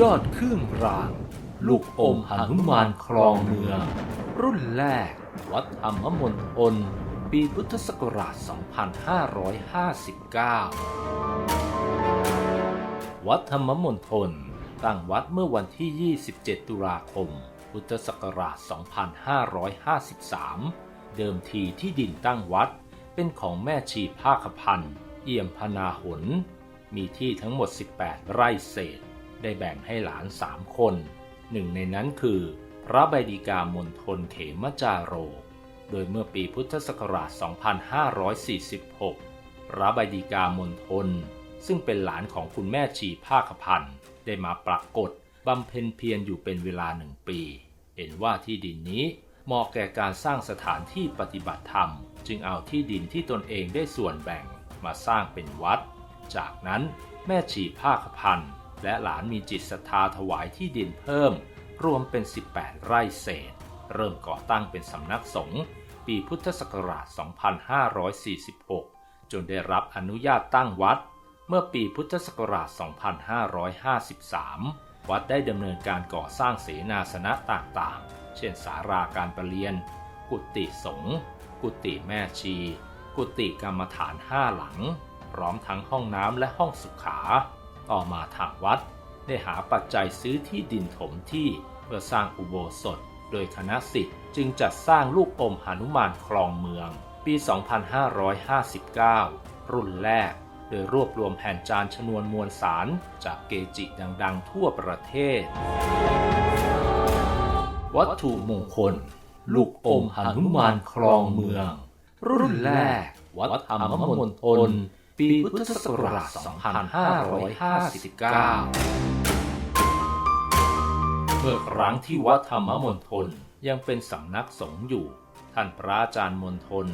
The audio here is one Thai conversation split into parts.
ยอดเครื่องราง ลูกอมหนุมานครองเมือง รุ่นแรก วัดธรรมมณฑลปีพุทธศักราช 2559 วัดธรรมมณฑลตั้งวัดเมื่อวันที่ 27 ตุลาคม พุทธศักราช 2553 เดิมทีที่ดินตั้งวัดเป็นของแม่ชีภาคพันธ์เอี่ยมพนาหน มีที่ทั้งหมด 18 ไร่เศษ ได้แบ่งให้หลานสามคน หนึ่งในนั้นคือ พระใบดีกามณฑลเขมจาโร โดยเมื่อปีพุทธศักราช 2546 พระใบดีกามณฑลซึ่งเป็นหลานของคุณแม่ชีภาคพันธ์ได้มาปรากฏบำเพ็ญเพียรอยู่เป็นเวลาหนึ่งปี เห็นว่าที่ดินนี้เหมาะแก่การสร้างสถานที่ปฏิบัติธรรม จึงเอาที่ดินที่ตนเองได้ส่วนแบ่งมาสร้างเป็นวัด จากนั้นแม่ชีภาคพันธ์ และหลานมีจิตศรัทธาถวายที่ดินเพิ่ม รวมเป็น 18 ไร่เศษ เริ่มก่อตั้งเป็นสำนักสงฆ์ปีพุทธศักราช 2546 จนได้รับอนุญาตตั้งวัด เมื่อปีพุทธศักราช 2553 วัดได้ดำเนินการก่อสร้างเสนาสนะต่างๆ เช่นสาราการประเรียน กุฏิสงฆ์กุฏิแม่ชี กุฏิกรรมฐานห้าหลัง พร้อมทั้งห้องน้ำและห้องสุขา ต่อมาทางวัด ได้หาปัจจัยซื้อที่ดินถมที่เพื่อสร้างอุโบสถ โดยคณะสิทธิ์จึงจัดสร้างลูกอมหนุมานคลองเมือง ปี 2559 รุ่นแรก โดยรวบรวมแผ่นจานชนวนมวลสารจากเกจิดังๆ ทั่วประเทศ วัตถุมงคล ลูกอมหนุมานคลองเมือง รุ่นแรก วัดธรรมมณฑล ปีพุทธศักราช 2559 เมื่อครั้งที่วัดธรรมมณฑลยังเป็นสำนักสงฆ์อยู่ ท่านพระอาจารย์มณฑล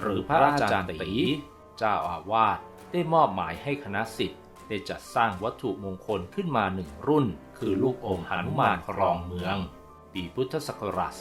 หรือพระอาจารย์ตีเจ้าอาวาสได้มอบหมายให้คณะสิทธิ์ได้จัดสร้างวัตถุมงคลขึ้นมาหนึ่งรุ่น คือลูกอมหนุมานครองเมือง ปีพุทธศักราช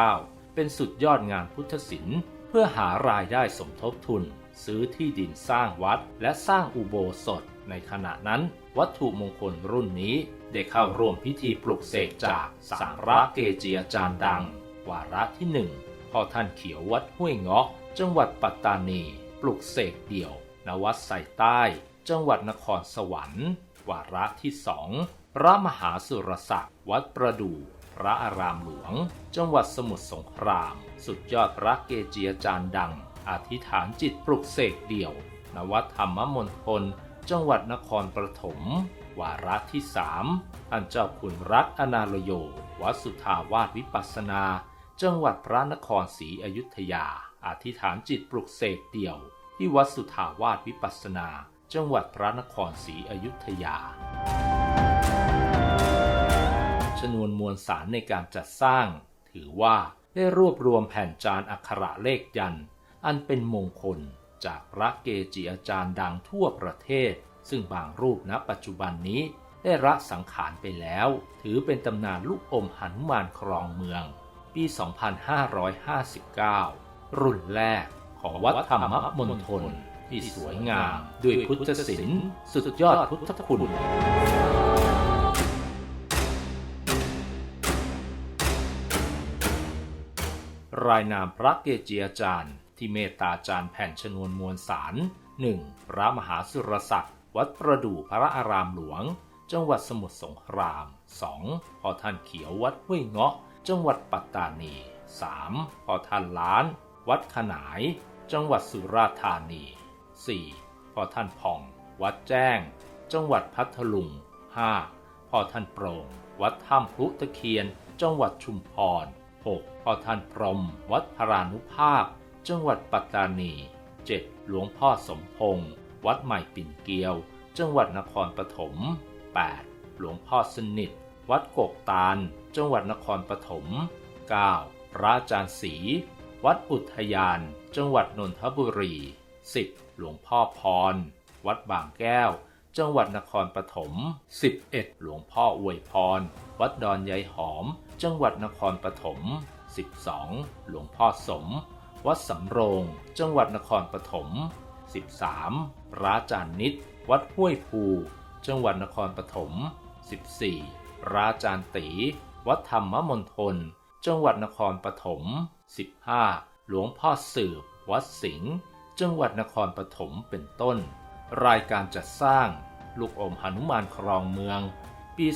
2559 เป็นสุดยอดงานพุทธศิลป์ เพื่อหารายได้สมทบทุน ซื้อที่ดินสร้างวัด และสร้างอุโบสถ ในขณะนั้น วัตถุมงคลรุ่นนี้ได้เข้าร่วมพิธีปลุกเสกจากสามระเกจิอาจารย์ดัง วาระที่หนึ่งพ่อท่านเขียววัดห้วยเงาะ จังหวัดปัตตานี ปลุกเสกเดี่ยวณวัดไซใต้ จังหวัดนครสวรรค์ วาระที่สองพระมหาสุรศักดิ์วัดประดู่พระอารามหลวง จังหวัดสมุทรสงคราม สุดยอดพระเกจิอาจารย์ดัง อธิษฐานจิตปลุกเสกเดี่ยวณวัดธรรมมณฑลจังหวัดนครปฐมวาระที่สามท่านเจ้าคุณรัตน์อนาลโย วัดสุทาวาสวิปัสนา จังหวัดพระนครศรีอยุธยา อธิษฐานจิตปลุกเสกเดี่ยว ที่วัดสุทาวาสวิปัสสนา จังหวัดพระนครศรีอยุธยา ชนวนมวลสารในการจัดสร้าง ถือว่าได้รวบรวมแผ่นจานอักขระเลขยันต์ อันเป็นมงคลจากพระเกจิอาจารย์ดังทั่วประเทศ ซึ่งบางรูปณปัจจุบันนี้ได้ละสังขารไปแล้ว ถือเป็นตำนานลูกอมหันมานครองเมือง ปี 2559 รุ่นแรกของวัดธรรมมณฑลที่สวยงามด้วยพุทธศิลป์สุดยอดพุทธคุณรายนามพระเกจิอาจารย์ ที่เมตตาจารย์แผ่นชนวนมวลสาร 1. พระมหาสุรศักดิ์ วัดประดู่พระอารามหลวง จังหวัดสมุทรสงคราม 2. พ่อท่านเขียววัดห้วยเงาะ จังหวัดปัตตานี 3. พ่อท่านล้าน วัดขนาย จังหวัดสุราษฎร์ธานี 4. พ่อท่านผ่อง วัดแจ้ง จังหวัดพัทลุง 5. พ่อท่านโปร่ง วัดถ้ำพลุตะเคียน จังหวัดชุมพร 6. พ่อท่านพรม วัดพรานุภาพ จังหวัดปัตตานี 7. หลวงพ่อสมพงษ์วัดใหม่ปิ่นเกลียว จังหวัดนครปฐม 8. หลวงพ่อสนิท วัดกกตาล จังหวัดนครปฐม 9. พระอาจารย์ศรีวัดอุทยาน จังหวัดนนทบุรี 10. หลวงพ่อพร วัดบางแก้ว จังหวัดนครปฐม 11. หลวงพ่ออวยพร วัดดอนยายหอม จังหวัดนครปฐม 12. หลวงพ่อสม วัดสำโรง จังหวัดนครปฐม 13. พระอาจารย์นิตวัดห้วยภู จังหวัดนครปฐม 14. พระอาจารย์ตี วัดธรรมมณฑล จังหวัดนครปฐม 15. หลวงพ่อสืบ วัดสิงห์ จังหวัดนครปฐม เป็นต้น รายการจัดสร้าง ลูกอมหนุมานครองเมือง ปี 2559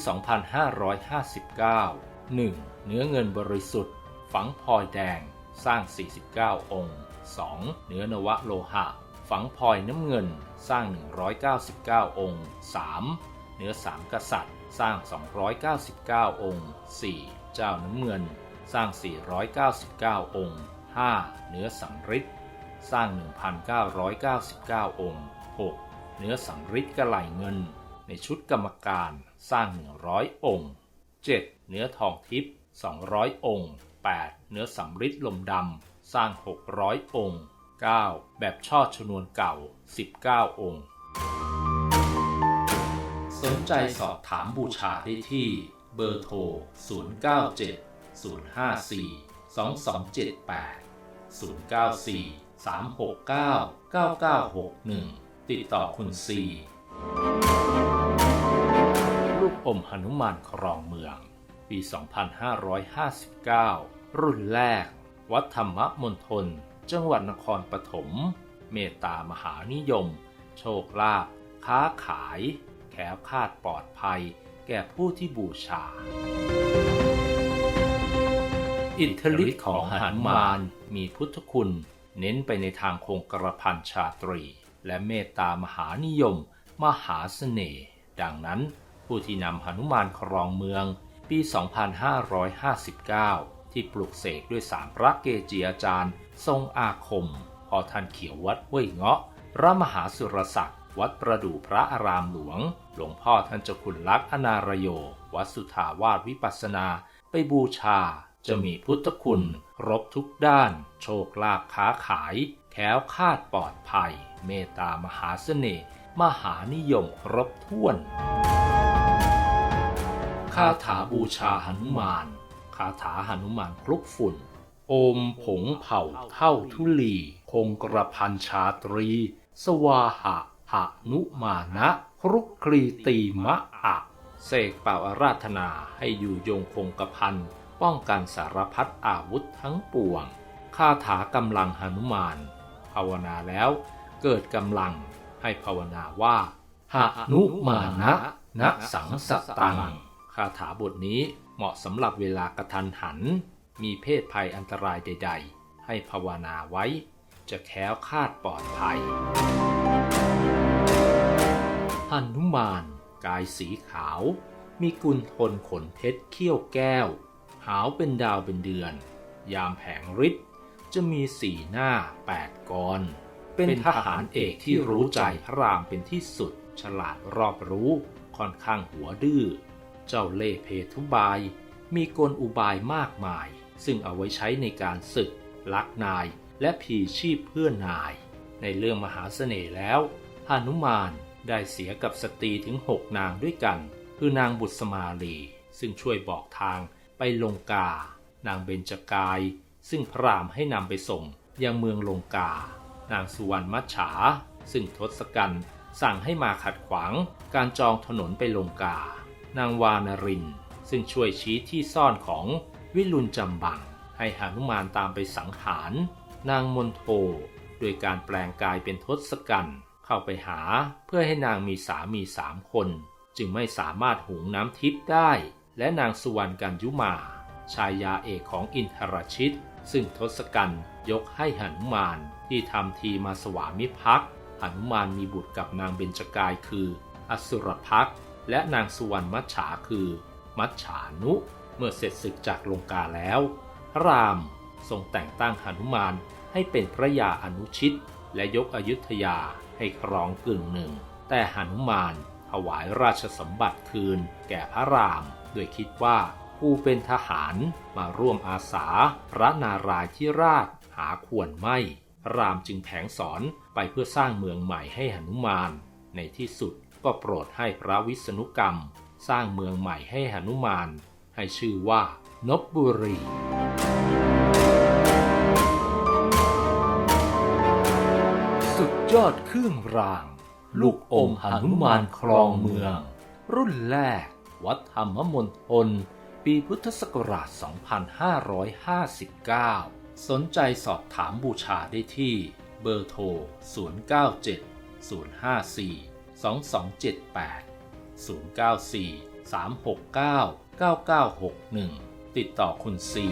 1. เนื้อเงินบริสุทธิ์ ฝังพลอยแดง สร้าง 49 องค์ 2. เนื้อนวะโลหะ ฝังพลอยน้ำเงิน สร้าง 199 องค์ 3. เนื้อสามกษัตริย์ สร้าง 299 องค์ 4. เจ้าน้ำเงิน สร้าง 499 องค์ 5. เนื้อสังริดสร้าง 1,999 องค์ 6. เนื้อสังริดกระไหลเงิน ในชุดกรรมการ สร้าง 100 องค์ 7. เนื้อทองทิพย์200 องค์ 8. เนื้อสำริดลมดำ สร้าง 600 องค์ 9. แบบช่อชนวนเก่า 19 องค์ สนใจสอบถามบูชาได้ที่ เบอร์โทร 097 054 2278 094 369 9961 ติดต่อคุณซีรูปอมหนุมานครองเมือง ปี 2559 รุ่นแรก วัดธรรมมณฑลจังหวัดนครปฐมเมตตามหานิยม โชคลาภค้าขาย แขวคาดปลอดภัย แก่ผู้ที่บูชา อิทธิฤทธิ์ของหนุมานมีพุทธคุณ เน้นไปในทางคงกระพันชาตรี และเมตตามหานิยม มหาเสน่ห์ดังนั้นผู้ที่นำหนุมานครองเมืองปี 2559 ที่ปลุกเสกด้วยสามพระเกจิอาจารย์ ทรงอาคมพอท่านเขียววัดห้วยเงาะพระมหาสุรศักดิ์วัดประดู่พระอารามหลวง หลวงพ่อท่านเจ้าคุณลักษณ์อนารโย วัดสุทาวาสวิปัสนาไปบูชา จะมีพุทธคุณครบทุกด้าน โชคลาภค้าขาย แคล้วคาดปลอดภัย เมตตามหาเสน่ห์มหานิยมครบถ้วน คาถาบูชาหนุมาน คาถาหนุมานคลุกฝุ่น โอมผงเผ่าเท่าทุลี คงกระพันชาตรี สวาหะหะนุมานะครุกคลีตีมะอะเสกเป่าอาราธนาให้อยู่ยงคงกระพันป้องกันสารพัดอาวุธทั้งปวงคาถากำลังหนุมาน ภาวนาแล้วเกิดกำลังให้ภาวนาว่าหะนุมานะนะสังสตังคาถาบทนี้ เหมาะสำหรับเวลากระทันหัน มีเพศภัยอันตรายใด ๆ ให้ภาวนาไว้ จะแค้วคาดปลอดภัยหันุมานกายสีขาว มีกุลทนขนเพชรเขี้ยวแก้ว หาวเป็นดาวเป็นเดือน ยามแผงฤทธิ์จะมีสีหน้าแปดกร เป็นทหารเอกที่รู้ใจพระรามเป็นที่สุด ฉลาดรอบรู้ ค่อนข้างหัวดื้อ เจ้าเล่เพทุบาย มีกลอุบายมากมาย ซึ่งเอาไว้ใช้ในการศึก ลักนายและผีชีพเพื่อนาย ในเรื่องมหาเสน่ห์แล้วหานุมานได้เสียกับสตรีถึงหกนางด้วยกัน คือนางบุษมาลี ซึ่งช่วยบอกทางไปลงกา นางเบญจกาย ซึ่งพระรามให้นำไปส่งยังเมืองลงกา นางสุวรรณมัจฉา ซึ่งทศกัณฐ์สั่งให้มาขัดขวางการจองถนนไปลงกา นางวานริน ซึ่งช่วยชี้ที่ซ่อนของวิรุณจำบัง ให้หานุมานตามไปสังหาร นางมนโทโดยการแปลงกายเป็นทศกัณฐ์เข้าไปหาเพื่อให้นางมีสามีสามคน จึงไม่สามารถหุงน้ำทิพย์ได้ และนางสุวรรณกัญยุมา ชายาเอกของอินทรชิต ซึ่งทศกัณฐ์ยกให้หนุมานที่ทำทีมาสวามิภักดิ์หนุมานมีบุตรกับนางเบญจกายคือ อสุรพักษ์ และนางสุวรรณมัจฉาคือ มัจฉานุ เมื่อเสร็จศึกจากลงกาแล้ว พระรามทรงแต่งตั้งหนุมานให้เป็นพระยาอนุชิต และยกอยุธยาให้ครองกึ่งหนึ่ง แต่หนุมานถวายราชสมบัติคืน แก่พระรามโดยคิดว่าผู้เป็นทหารมาร่วมอาสา พระนารายณ์ที่ราชหาควรไม่พระรามจึงแผงสอนไปเพื่อสร้างเมืองใหม่ให้หนุมาน ในที่สุด ก็โปรดให้พระวิษณุกรรม สร้างเมืองใหม่ให้หนุมาน ให้ชื่อว่านบบุรีสุดยอดเครื่องราง ลูกอมหนุมานครองเมือง รุ่นแรก วัดธรรมมณฑลปีพุทธศักราช 2559 สนใจสอบถามบูชาได้ที่เบอร์โทร 097 054 2278 094 369 9961 ติดต่อคุณซี